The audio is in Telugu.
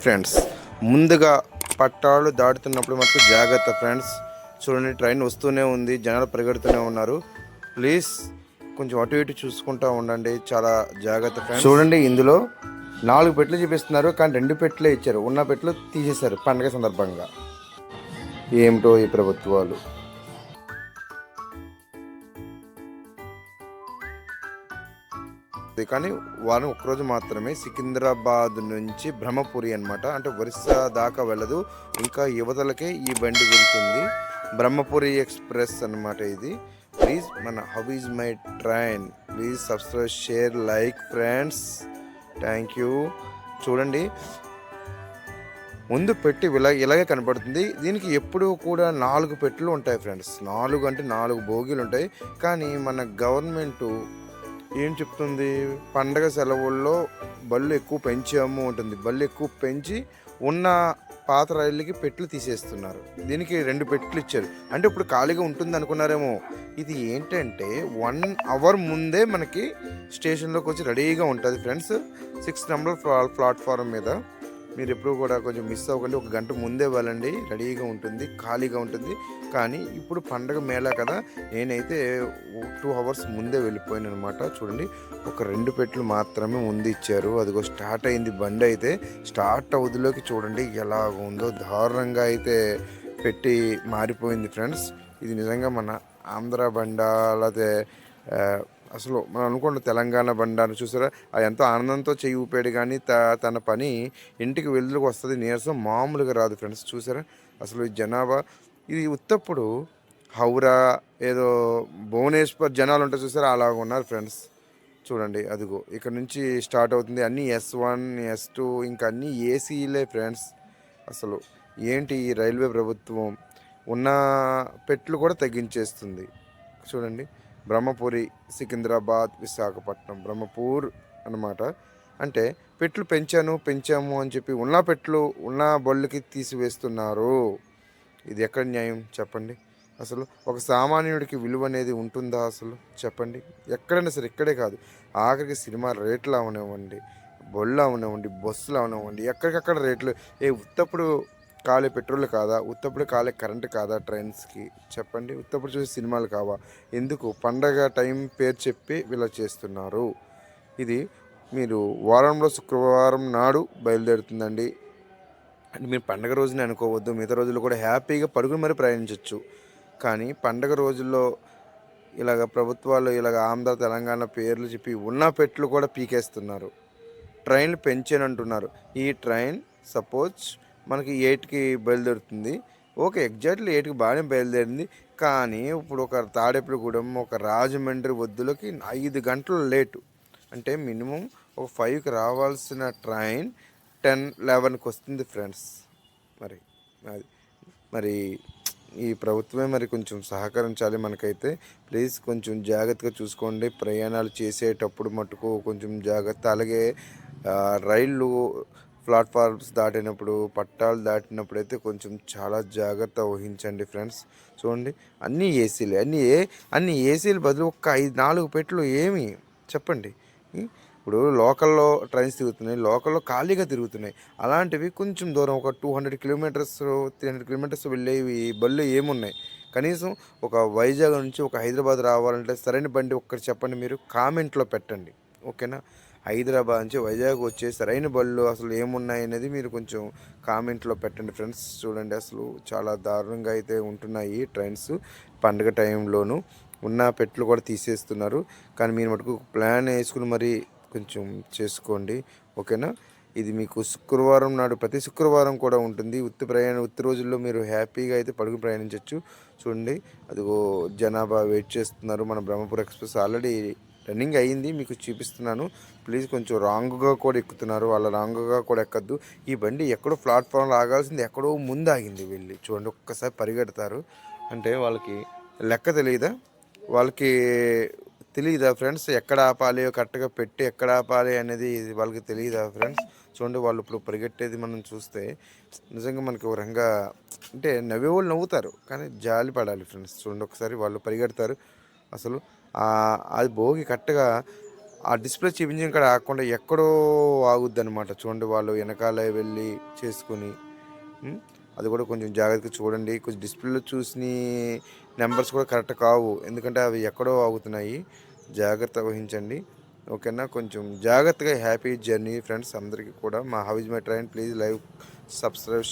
ఫ్రెండ్స్. ముందుగా పట్టాలు దాటుతున్నప్పుడు మటుకు జాగ్రత్త ఫ్రెండ్స్. చూడండి ట్రైన్ వస్తూనే ఉంది జనాలు పరిగెడుతూనే ఉన్నారు. ప్లీజ్ కొంచెం అటు ఇటు చూసుకుంటూ ఉండండి చాలా జాగ్రత్త ఫ్రెండ్స్. చూడండి ఇందులో నాలుగు పెట్లు చూపిస్తున్నారు కానీ రెండు పెట్లే ఇచ్చారు. ఉన్న పెట్లు తీసేశారు పండగ సందర్భంగా. ఏమిటో ఈ ప్రభుత్వాలు? కానీ వారం ఒక్కరోజు మాత్రమే సికింద్రాబాద్ నుంచి బ్రహ్మపురి అన్నమాట. అంటే ఒరిస్సా దాకా వెళ్ళదు. ఇంకా యువతలకే ఈ బండి వెళ్తుంది. బ్రహ్మపురి ఎక్స్ప్రెస్ అన్నమాట ఇది. ప్లీజ్ మన how is my train? Please subscribe share like friends. Thank you. చూడండి. ముందు పెట్టి ఇలా ఇలాగే కనపడుతుంది. దీనికి ఎప్పుడూ కూడా నాలుగు పెట్లు ఉంటాయి ఫ్రెండ్స్. నాలుగు అంటే నాలుగు బోగీలు ఉంటాయి. కానీ మన గవర్నమెంట్ ఏం చెప్తుంది? పండగ సెలవుల్లో బళ్ళు ఎక్కువ పెంచాము ఉంటుంది. బళ్ళు ఎక్కువ పెంచి ఉన్న పాత రైళ్ళకి పెట్లు తీసేస్తున్నారు. దీనికి రెండు పెట్లు ఇచ్చారు. అంటే ఇప్పుడు ఖాళీగా ఉంటుంది అనుకున్నారేమో ఇది ఏంటంటే వన్ అవర్ ముందే మనకి స్టేషన్లోకి వచ్చి రెడీగా ఉంటుంది. ఫ్రెండ్స్ సిక్స్ నెంబర్ ప్లాట్ఫారం మీద మీరు ఎప్పుడు కూడా కొంచెం మిస్ అవ్వకండి. ఒక గంట ముందే వెళ్ళండి. రెడీగా ఉంటుంది ఖాళీగా ఉంటుంది. కానీ ఇప్పుడు పండగ మేళా కదా నేనైతే టూ అవర్స్ ముందే వెళ్ళిపోయాను అనమాట చూడండి ఒక రెండు పెట్లు మాత్రమే ముందు ఇచ్చారు. అదిగో స్టార్ట్ అయింది బండి అయితే. స్టార్ట్ అవధిలోకి చూడండి ఎలా ఉందో దారుణంగా అయితే పెట్టి మారిపోయింది ఫ్రెండ్స్. ఇది నిజంగా మన ఆంధ్ర బండ లేకపోతే అసలు మనం అనుకోండి తెలంగాణ బండ చూసారా? అది ఎంతో ఆనందంతో చేయి ఊపాడు కానీ త తన పని ఇంటికి వెలుదులకు వస్తుంది నీరసం మామూలుగా రాదు ఫ్రెండ్స్ చూసారా? అసలు ఈ జనాభా ఇది ఉత్తప్పుడు హౌరా ఏదో భువనేశ్వర్ జనాలు ఉంటారు చూసారా? అలాగ ఉన్నారు ఫ్రెండ్స్. చూడండి అదిగో ఇక్కడ నుంచి స్టార్ట్ అవుతుంది. అన్నీ ఎస్ వన్ ఎస్ టూ ఇంకా అన్నీ ఏసీలే ఫ్రెండ్స్. అసలు ఏంటి ఈ రైల్వే ప్రభుత్వం? ఉన్న పెట్లు కూడా తగ్గించేస్తుంది. చూడండి. బ్రహ్మపురి సికింద్రాబాద్ విశాఖపట్నం బ్రహ్మపూర్ అన్నమాట. అంటే పెట్లు పెంచాను పెంచాము అని చెప్పి ఉన్న పెట్లు ఉన్న బళ్ళకి తీసివేస్తున్నారు. ఇది ఎక్కడ న్యాయం? చెప్పండి. అసలు ఒక సామాన్యుడికి విలువ అనేది ఉంటుందా అసలు? చెప్పండి. ఎక్కడైనా సరే ఇక్కడే కాదు. ఆఖరికి సినిమా రేట్లు అవనివ్వండి బొళ్ళు అవనివ్వండి బస్సులు అవనివ్వండి ఎక్కడికక్కడ రేట్లు. ఏ ఉత్తప్పుడు కాలే పెట్రోల్ కాదా? ఉత్తప్పుడు కాలే కరెంట్ కాదా ట్రైన్స్కి చెప్పండి. ఉత్తప్పుడు చూసే సినిమాలు కావా? ఎందుకు? పండగ టైం పేరు చెప్పి ఇలా చేస్తున్నారు. ఇది మీరు వారంలో శుక్రవారం నాడు బయలుదేరుతుందండి. అంటే మీరు పండగ రోజునే అనుకోవద్దు. మిగతా రోజుల్లో కూడా హ్యాపీగా పడుకుని మరీ ప్రయాణించవచ్చు కానీ పండగ రోజుల్లో ఇలాగ ప్రభుత్వాలు ఇలాగ ఆంధ్ర తెలంగాణ పేర్లు చెప్పి ఉన్న పెట్లు కూడా పీకేస్తున్నారు. ట్రైన్లు పెంచానంటున్నారు. ఈ ట్రైన్ సపోజ్ మనకి ఎయిట్కి బయలుదేరుతుంది. ఓకే ఎగ్జాక్ట్లీ ఎయిట్కి బాగానే బయలుదేరింది. కానీ ఇప్పుడు ఒక తాడేపల్లిగూడెం ఒక రాజమండ్రి వద్దులకి ఐదు గంటలు లేటు. అంటే మినిమం ఒక ఫైవ్కి రావాల్సిన ట్రైన్ టెన్ లెవెన్కి వస్తుంది ఫ్రెండ్స్. మరి అది మరి ఈ ప్రభుత్వమే మరి కొంచెం సహకరించాలి మనకైతే. ప్లీజ్ కొంచెం జాగ్రత్తగా చూసుకోండి. ప్రయాణాలు చేసేటప్పుడు మటుకు కొంచెం జాగ్రత్త. అలాగే రైళ్ళు ప్లాట్ఫామ్స్ దాటినప్పుడు పట్టాలు దాటినప్పుడు అయితే కొంచెం చాలా జాగ్రత్త వహించండి ఫ్రెండ్స్. చూడండి అన్నీ ఏసీలే అన్నీ ఏ అన్ని ఏసీలు బదులు ఒక్క ఐదు నాలుగు పెట్లు ఏమి చెప్పండి. ఇప్పుడు లోకల్లో ట్రైన్స్ తిరుగుతున్నాయి లోకల్లో ఖాళీగా తిరుగుతున్నాయి. అలాంటివి కొంచెం దూరం ఒక two hundred kilometres three hundred kilometres వెళ్ళేవి బళ్ళు ఏమున్నాయి? కనీసం ఒక వైజాగ్ నుంచి ఒక హైదరాబాద్ రావాలంటే సరైన బండి ఒక్కటి చెప్పండి మీరు కామెంట్లో పెట్టండి. ఓకేనా? హైదరాబాద్ నుంచి వైజాగ్ వచ్చే సరైన బళ్ళు అసలు ఏమున్నాయి అనేది మీరు కొంచెం కామెంట్లో పెట్టండి ఫ్రెండ్స్. చూడండి అసలు చాలా దారుణంగా అయితే ఉంటున్నాయి ట్రైన్స్ పండగ టైంలోను. ఉన్న పెట్లు కూడా తీసేస్తున్నారు. కానీ మీరు మటుకు ప్లాన్ వేసుకుని మరి కొంచెం చేసుకోండి. ఓకేనా? ఇది మీకు శుక్రవారం నాడు ప్రతి శుక్రవారం కూడా ఉంటుంది. ఉత్తి ప్రయాణం ఉత్తి రోజుల్లో మీరు హ్యాపీగా అయితే పడుగు ప్రయాణించవచ్చు చూడండి అదిగో జనాభా వెయిట్ చేస్తున్నారు మన బ్రహ్మపూర్ ఎక్స్ప్రెస్. ఆల్రెడీ రన్నింగ్ అయ్యింది మీకు చూపిస్తున్నాను. ప్లీజ్ కొంచెం రాంగ్గా కూడా ఎక్కుతున్నారు. వాళ్ళ రాంగ్గా కూడా ఎక్కద్దు. ఈ బండి ఎక్కడో ప్లాట్ఫామ్లో ఆగాల్సింది ఎక్కడో ముందు ఆగింది వెళ్ళి. చూడండి ఒక్కసారి పరిగెడతారు. అంటే వాళ్ళకి లెక్క తెలియదా వాళ్ళకి తెలియదా ఫ్రెండ్స్? ఎక్కడ ఆపాలి కరెక్ట్గా పెట్టి ఎక్కడ ఆపాలి అనేది వాళ్ళకి తెలియదా ఫ్రెండ్స్? చూడండి వాళ్ళు ఇప్పుడు పరిగెట్టేది మనం చూస్తే నిజంగా మనకి ఒక అంటే నవ్వే వాళ్ళు నవ్వుతారు కానీ జాలి పడాలి ఫ్రెండ్స్. చూడండి ఒకసారి వాళ్ళు పరిగెడతారు. అసలు అది భోగి కరెక్ట్గా ఆ డిస్ప్లే చూపించిన కాడ ఆగకుండా ఎక్కడో ఆగుద్ది అనమాట చూడండి వాళ్ళు వెనకాల వెళ్ళి చేసుకుని. అది కూడా కొంచెం జాగ్రత్తగా చూడండి. కొంచెం డిస్ప్లేలో చూసిన నెంబర్స్ కూడా కరెక్ట్ కావు. ఎందుకంటే అవి ఎక్కడో ఆగుతున్నాయి. జాగ్రత్త వహించండి. ఓకేనా? కొంచెం జాగ్రత్తగా హ్యాపీ జర్నీ ఫ్రెండ్స్ అందరికీ కూడా. మా how's my train please live subscribe